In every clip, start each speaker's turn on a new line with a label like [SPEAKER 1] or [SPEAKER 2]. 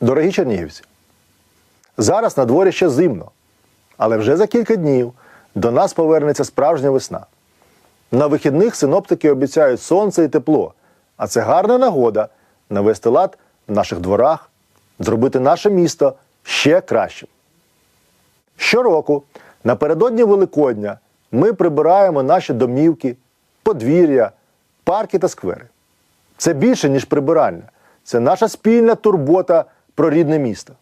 [SPEAKER 1] Дорогі чернігівці, зараз на дворі ще зимно, але вже за кілька днів до нас повернеться справжня весна. На вихідних синоптики обіцяють сонце і тепло, а це гарна нагода навести лад в наших дворах, зробити наше місто ще кращим. Щороку, напередодні Великодня, ми прибираємо наші домівки, подвір'я, парки та сквери. Це більше, ніж прибирання. Це наша спільна турбота про рідне місто.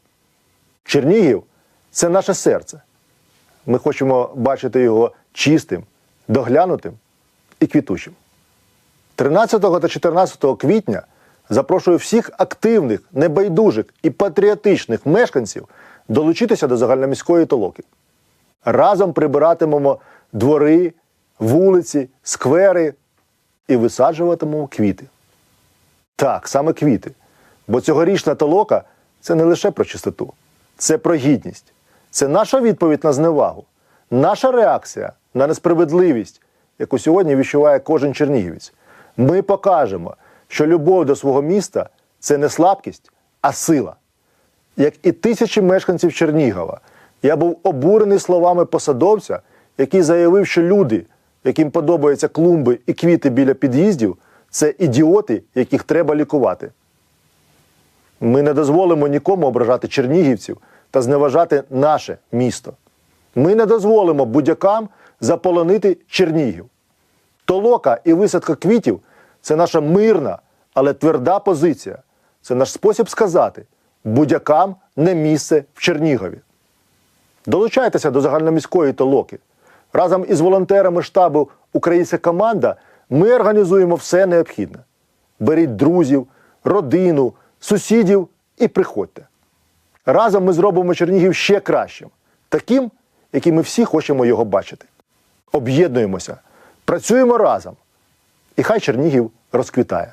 [SPEAKER 1] Чернігів це наше серце. Ми хочемо бачити його чистим, доглянутим і квітучим. 13 та 14 квітня запрошую всіх активних, небайдужих і патріотичних мешканців долучитися до загальноміської толоки. Разом прибиратимемо двори, вулиці, сквери і висаджуватимемо квіти. Так, саме квіти. Бо цьогорічна толока це не лише про чистоту, це про гідність. Це наша відповідь на зневагу, наша реакція на несправедливість, яку сьогодні відчуває кожен чернігівець. Ми покажемо, що любов до свого міста це не слабкість, а сила. Як і тисячі мешканців Чернігова, я був обурений словами посадовця, який заявив, що люди, яким подобаються клумби і квіти біля під'їздів, це ідіоти, яких треба лікувати. Ми не дозволимо нікому ображати чернігівців та зневажати наше місто. Ми не дозволимо будь-якам заполонити Чернігів. Толока і висадка квітів це наша мирна, але тверда позиція. Це наш спосіб сказати будь-якам не місце в Чернігові. Долучайтеся до загальноміської толоки. Разом із волонтерами штабу Українська команда ми організуємо все необхідне. Беріть друзів, родину, сусідів і приходьте. Разом ми зробимо Чернігів ще кращим, таким, яким ми всі хочемо його бачити. Об'єднуємося, працюємо разом. І хай Чернігів розквітає.